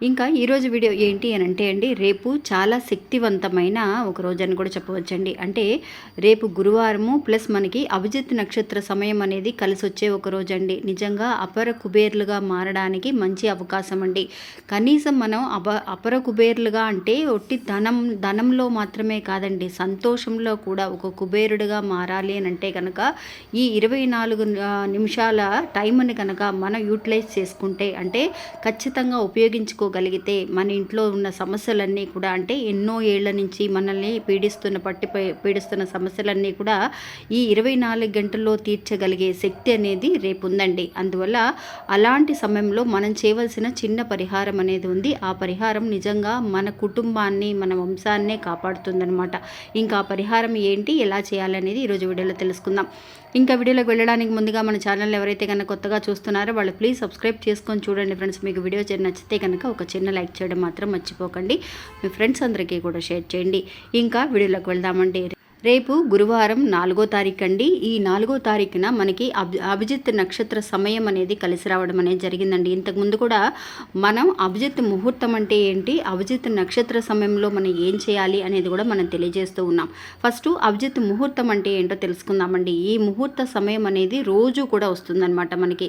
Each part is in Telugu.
ఇంకా ఈరోజు వీడియో ఏంటి అని అంటే అండి రేపు చాలా శక్తివంతమైన ఒక రోజు అని కూడా చెప్పవచ్చండి. అంటే రేపు గురువారము ప్లస్ మనకి అభిజిత్ నక్షత్ర సమయం అనేది కలిసి వచ్చే ఒక రోజు అండి నిజంగా అపర కుబేర్లుగా మారడానికి మంచి అవకాశం అండి. కనీసం మనం అప అపర కుబేర్లుగా అంటే ఒట్టి ధనం ధనంలో మాత్రమే కాదండి సంతోషంలో కూడా ఒక కుబేరుడుగా మారాలి అని అంటే కనుక ఈ ఇరవై నాలుగు నిమిషాల టైంని కనుక మనం యూటిలైజ్ చేసుకుంటే అంటే ఖచ్చితంగా ఉపయోగించుకో ఉపయోగించుకోగలిగితే మన ఇంట్లో ఉన్న సమస్యలన్నీ కూడా అంటే ఎన్నో ఏళ్ళ నుంచి మనల్ని పీడిస్తున్న పట్టి పీడిస్తున్న సమస్యలన్నీ కూడా ఈ ఇరవై నాలుగు గంటల్లో తీర్చగలిగే శక్తి అనేది రేపు ఉందండి. అందువల్ల అలాంటి సమయంలో మనం చేయవలసిన చిన్న పరిహారం అనేది ఉంది. ఆ పరిహారం నిజంగా మన కుటుంబాన్ని మన వంశాన్నే కాపాడుతుందనమాట ఇంకా ఆ పరిహారం ఏంటి ఎలా చేయాలనేది ఈరోజు వీడియోలో తెలుసుకుందాం. ఇంకా వీడియోలోకి వెళ్ళడానికి ముందుగా మన ఛానల్ ఎవరైతే కనుక కొత్తగా చూస్తున్నారో వాళ్ళు ప్లీజ్ సబ్స్క్రైబ్ చేసుకొని చూడండి ఫ్రెండ్స్. మీకు వీడియో నచ్చితే కనుక ఒక చిన్న లైక్ చేయడం మాత్రం మర్చిపోకండి. మీ ఫ్రెండ్స్ అందరికీ కూడా షేర్ చేయండి. ఇంకా వీడియోలోకి వెళ్దామండి. రేపు గురువారం నాలుగో తారీఖు అండి ఈ నాలుగో తారీఖున మనకి అభి అభిజిత్ నక్షత్ర సమయం అనేది కలిసి రావడం అనేది జరిగిందండి. ఇంతకుముందు కూడా మనం అభిజిత్ ముహూర్తం అంటే ఏంటి అభిజిత్ నక్షత్ర సమయంలో మనం ఏం చేయాలి అనేది కూడా మనం తెలియజేస్తూ ఉన్నాం. ఫస్ట్ అభిజిత్ ముహూర్తం అంటే ఏంటో తెలుసుకుందామండి. ఈ ముహూర్త సమయం అనేది రోజు కూడా వస్తుందన్నమాట మనకి.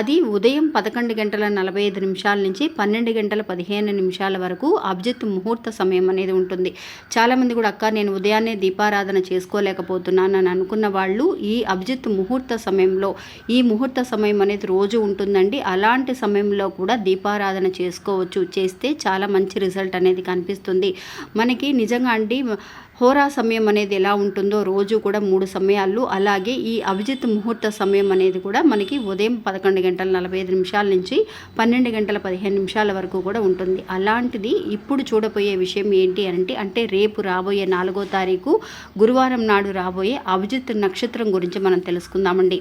అది ఉదయం పదకొండు గంటల నలభై ఐదు నిమిషాల నుంచి పన్నెండు గంటల పదిహేను నిమిషాల వరకు అభిజిత్ ముహూర్త సమయం అనేది ఉంటుంది. చాలామంది కూడా అక్క నేను ఉదయాన్నే దీపారాధన చేసుకోలేకపోతున్నాను అని అనుకున్న వాళ్ళు ఈ అభిజిత్ ముహూర్త సమయంలో ఈ ముహూర్త సమయం అనేది రోజు ఉంటుందండి. అలాంటి సమయంలో కూడా దీపారాధన చేసుకోవచ్చు. చేస్తే చాలా మంచి రిజల్ట్ అనేది కనిపిస్తుంది. మనకి నిజంగా అండి హోరా సమయం అనేది ఎలా ఉంటుందో రోజు కూడా మూడు సమయాలు అలాగే ఈ అభిజిత్ ముహూర్త సమయం అనేది కూడా మనకి ఉదయం పదకొండు గంటల నలభై ఐదు నిమిషాల నుంచి పన్నెండు గంటల పదిహేను నిమిషాల వరకు కూడా ఉంటుంది. అలాంటిది ఇప్పుడు చూడబోయే విషయం ఏంటి అంటే అంటే రేపు రాబోయే నాలుగో తారీఖు గురువారం నాడు రాబోయే అభిజిత్ నక్షత్రం గురించి మనం తెలుసుకుందామండి.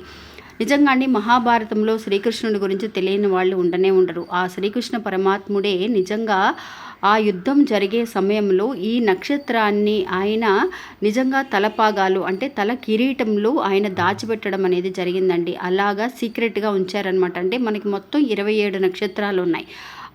నిజంగా అండి మహాభారతంలో శ్రీకృష్ణుడి గురించి తెలియని వాళ్ళు ఉండనే ఉండరు. ఆ శ్రీకృష్ణ పరమాత్ముడే నిజంగా ఆ యుద్ధం జరిగే సమయంలో ఈ నక్షత్రాన్ని ఆయన నిజంగా తలపాగాలు అంటే తల కిరీటంలో ఆయన దాచిపెట్టడం అనేది జరిగిందండి. అలాగా సీక్రెట్గా ఉంచారనమాట అంటే మనకి మొత్తం ఇరవై ఏడు నక్షత్రాలు ఉన్నాయి.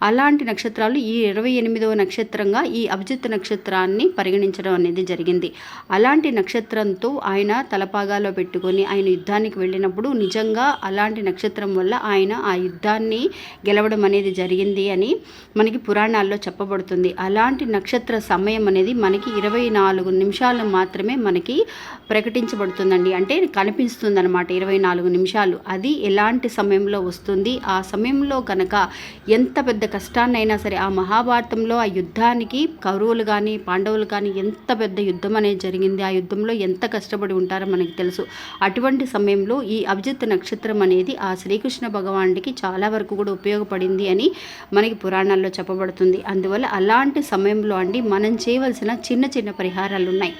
అలాంటి నక్షత్రాలు ఈ ఇరవై ఎనిమిదవ నక్షత్రంగా ఈ అభిజిత్ నక్షత్రాన్ని పరిగణించడం అనేది జరిగింది. అలాంటి నక్షత్రంతో ఆయన తలపాగాలో పెట్టుకొని ఆయన యుద్ధానికి వెళ్ళినప్పుడు నిజంగా అలాంటి నక్షత్రం వల్ల ఆయన ఆ యుద్ధాన్ని గెలవడం అనేది జరిగింది అని మనకి పురాణాల్లో చెప్పబడుతుంది. అలాంటి నక్షత్ర సమయం అనేది మనకి ఇరవై నాలుగు నిమిషాలు మాత్రమే మనకి ప్రకటించబడుతుందండి. అంటే కనిపిస్తుంది అనమాట ఇరవై నాలుగు నిమిషాలు. అది ఎలాంటి సమయంలో వస్తుంది? ఆ సమయంలో కనుక ఎంత పెద్ద కష్టాన్నైనా సరే ఆ మహాభారతంలో ఆ యుద్ధానికి కౌరవులు కానీ పాండవులు కానీ ఎంత పెద్ద యుద్ధం అనేది జరిగింది ఆ యుద్ధంలో ఎంత కష్టపడి ఉంటారో మనకి తెలుసు. అటువంటి సమయంలో ఈ అభిజిత్ నక్షత్రం అనేది ఆ శ్రీకృష్ణ భగవానుడికి చాలా వరకు కూడా ఉపయోగపడింది అని మనకి పురాణాల్లో చెప్పబడుతుంది. అందువల్ల అలాంటి సమయంలో అండి మనం చేయవలసిన చిన్న చిన్న పరిహారాలు ఉన్నాయి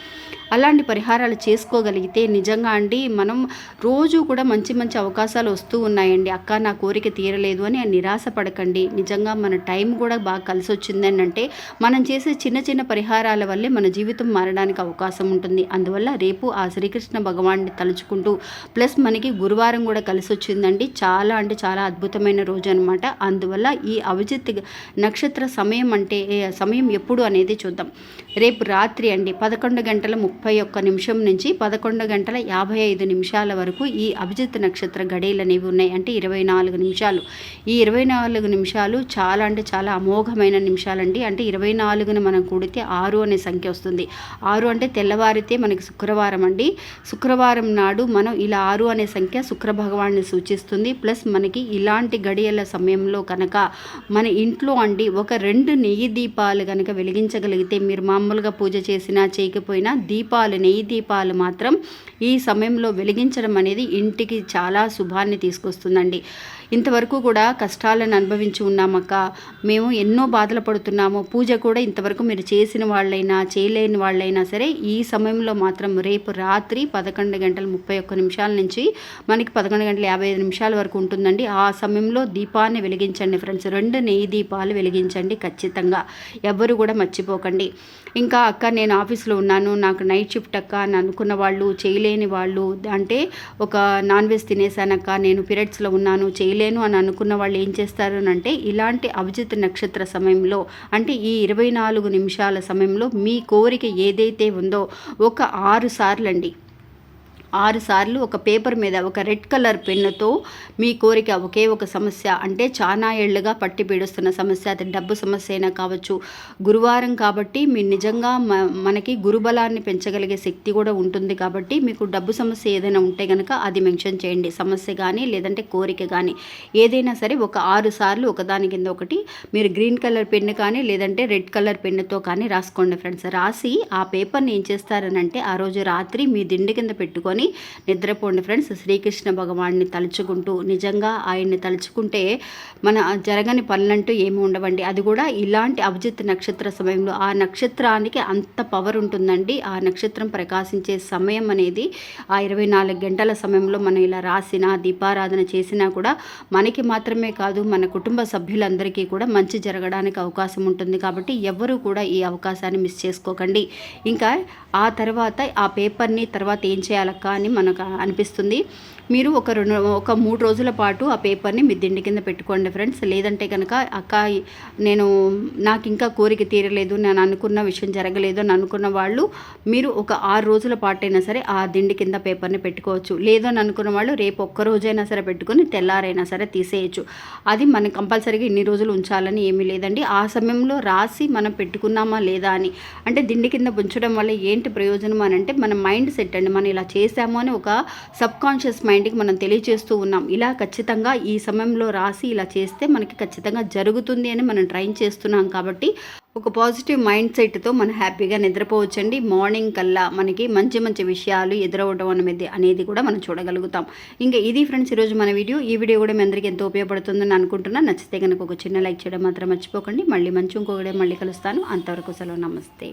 అలాంటి పరిహారాలు చేసుకోగలిగితే నిజంగా అండి మనం రోజు కూడా మంచి మంచి అవకాశాలు వస్తూ ఉన్నాయండి. అక్క నా కోరిక తీరలేదు అని నిరాశ పడకండి నిజంగా మన టైం కూడా బాగా కలిసి వచ్చిందని అంటే మనం చేసే చిన్న చిన్న పరిహారాల వల్లే మన జీవితం మారడానికి అవకాశం ఉంటుంది. అందువల్ల రేపు ఆ శ్రీకృష్ణ భగవాన్ని తలుచుకుంటూ ప్లస్ మనకి గురువారం కూడా కలిసి వచ్చిందండి చాలా అంటే చాలా అద్భుతమైన రోజు అనమాట అందువల్ల ఈ అవిజిత్ నక్షత్ర సమయం అంటే సమయం ఎప్పుడు అనేది చూద్దాం. రేపు రాత్రి అండి పదకొండు గంటల ముప్పై ఒక్క నిమిషం నుంచి పదకొండు గంటల యాభై ఐదు నిమిషాల వరకు ఈ అభిజిత్ నక్షత్ర గడియలు అనేవి ఉన్నాయి. అంటే ఇరవై నాలుగు నిమిషాలు. ఈ ఇరవై నాలుగు నిమిషాలు చాలా అంటే చాలా అమోఘమైన నిమిషాలండి. అంటే ఇరవై నాలుగున మనం కూడితే ఆరు అనే సంఖ్య వస్తుంది. ఆరు అంటే తెల్లవారితే మనకి శుక్రవారం అండి. శుక్రవారం నాడు మనం ఇలా ఆరు అనే సంఖ్య శుక్ర భగవాన్ని సూచిస్తుంది. ప్లస్ మనకి ఇలాంటి గడియల సమయంలో కనుక మన ఇంట్లో అండి ఒక రెండు నెయ్యి దీపాలు కనుక వెలిగించగలిగితే మీరు మామూలుగా పూజ చేసినా చేయకపోయినా దీపాలు నెయ్యి దీపాలు మాత్రం ఈ సమయంలో వెలిగించడం అనేది ఇంటికి చాలా శుభాన్ని తీసుకొస్తుందండి. ఇంతవరకు కూడా కష్టాలను అనుభవించి ఉన్నామక్క. మేము ఎన్నో బాధలు పడుతున్నాము. పూజ కూడా ఇంతవరకు మీరు చేసిన వాళ్ళైనా చేయలేని వాళ్ళైనా సరే ఈ సమయంలో మాత్రం రేపు రాత్రి పదకొండు గంటల ముప్పై ఒక్క నిమిషాల నుంచి మనకి పదకొండు గంటల యాభై ఐదు నిమిషాల వరకు ఉంటుందండి. ఆ సమయంలో దీపాన్ని వెలిగించండి ఫ్రెండ్స్. రెండు నెయ్యి దీపాలు వెలిగించండి ఖచ్చితంగా. ఎవ్వరు కూడా మర్చిపోకండి. ఇంకా అక్క నేను ఆఫీస్లో ఉన్నాను. నాకు నైట్ షిఫ్ట్ అక్క అని అనుకున్న వాళ్ళు చేయలేని వాళ్ళు అంటే ఒక నాన్ వెజ్ తినేసానక్క నేను పీరియడ్స్లో ఉన్నాను చేయలేను అని అనుకున్న వాళ్ళు ఏం చేస్తారు అంటే ఇలాంటి అభిజిత్ నక్షత్ర సమయంలో అంటే ఈ ఇరవై నాలుగు నిమిషాల సమయంలో మీ కోరిక ఏదైతే ఉందో ఒక ఆరు సార్లు ఆరుసార్లు ఆరు సార్లు ఒక పేపర్ మీద ఒక రెడ్ కలర్ పెన్నుతో మీ కోరిక ఒకే ఒక సమస్య అంటే చాలా ఏళ్ళుగా పట్టి పీడుస్తున్న సమస్య అది డబ్బు సమస్య అయినా కావచ్చు. గురువారం కాబట్టి మీరు నిజంగా మనకి గురుబలాన్ని పెంచగలిగే శక్తి కూడా ఉంటుంది కాబట్టి మీకు డబ్బు సమస్య ఏదైనా ఉంటే కనుక అది మెన్షన్ చేయండి. సమస్య కానీ లేదంటే కోరిక కానీ ఏదైనా సరే ఒక ఆరు సార్లు ఒకదాని కింద ఒకటి మీరు గ్రీన్ కలర్ పెన్ను కానీ లేదంటే రెడ్ కలర్ పెన్నుతో కానీ రాసుకోండి ఫ్రెండ్స్. రాసి ఆ పేపర్ని ఏం చేస్తారనంటే ఆ రోజు రాత్రి మీ దిండు కింద పెట్టుకొని నిద్రపోండి ఫ్రెండ్స్. శ్రీకృష్ణ భగవాన్ని తలుచుకుంటూ నిజంగా ఆయన్ని తలుచుకుంటే మన జరగని పనులంటూ ఏమి ఉండవండి. అది కూడా ఇలాంటి అభిజిత్ నక్షత్ర సమయంలో. ఆ నక్షత్రానికి అంత పవర్ ఉంటుందండి. ఆ నక్షత్రం ప్రకాశించే సమయం అనేది ఆ ఇరవై నాలుగు గంటల సమయంలో మనం ఇలా రాసినా దీపారాధన చేసినా కూడా మనకి మాత్రమే కాదు మన కుటుంబ సభ్యులందరికీ కూడా మంచి జరగడానికి అవకాశం ఉంటుంది. కాబట్టి ఎవరు కూడా ఈ అవకాశాన్ని మిస్ చేసుకోకండి. ఇంకా ఆ తర్వాత ఆ పేపర్ని తర్వాత ఏం చేయాలక్క? అని మనకు అనిపిస్తుంది. మీరు ఒక రెండు ఒక మూడు రోజుల పాటు ఆ పేపర్ని మీ దిండి కింద పెట్టుకోండి ఫ్రెండ్స్. లేదంటే కనుక అక్క నేను నాకు ఇంకా కోరిక తీరలేదు నేను అనుకున్న విషయం జరగలేదు అని అనుకున్న వాళ్ళు మీరు ఒక ఆరు రోజుల పాటు అయినా సరే ఆ దిండి కింద పేపర్ని పెట్టుకోవచ్చు. లేదు అని అనుకున్న వాళ్ళు రేపు ఒక్క రోజైనా సరే పెట్టుకొని తెల్లారైనా సరే తీసేయచ్చు. అది మనం కంపల్సరీగా ఇన్ని రోజులు ఉంచాలని ఏమీ లేదండి. ఆ సమయంలో రాసి మనం పెట్టుకున్నామా లేదా అని. అంటే దిండి కింద ఉంచడం వల్ల ఏంటి ప్రయోజనం అని అంటే మన మైండ్ సెట్ అండి. మనం ఇలా చేసాము అని ఒక సబ్ కాన్షియస్ మైండ్కి మనం తెలియజేస్తూ ఉన్నాం. ఇలా ఖచ్చితంగా ఈ సమయంలో రాసి ఇలా చేస్తే మనకి ఖచ్చితంగా జరుగుతుంది అని మనం ట్రైన్ చేస్తున్నాం కాబట్టి ఒక పాజిటివ్ మైండ్ సెట్తో మనం హ్యాపీగా నిద్రపోవచ్చండి. మార్నింగ్ కల్లా మనకి మంచి మంచి విషయాలు ఎదురవడం అనేది అనేది కూడా మనం చూడగలుగుతాం. ఇంకా ఇది ఫ్రెండ్స్ ఈరోజు మన వీడియో. ఈ వీడియో కూడా మీ అందరికీ ఎంతో ఉపయోగపడుతుందని అనుకుంటున్నాను నచ్చితే కనుక ఒక చిన్న లైక్ చేయడం మాత్రం మర్చిపోకండి. మళ్ళీ మంచి ఇంకొకడే మళ్ళీ కలుస్తాను. అంతవరకు సెలవు. నమస్తే.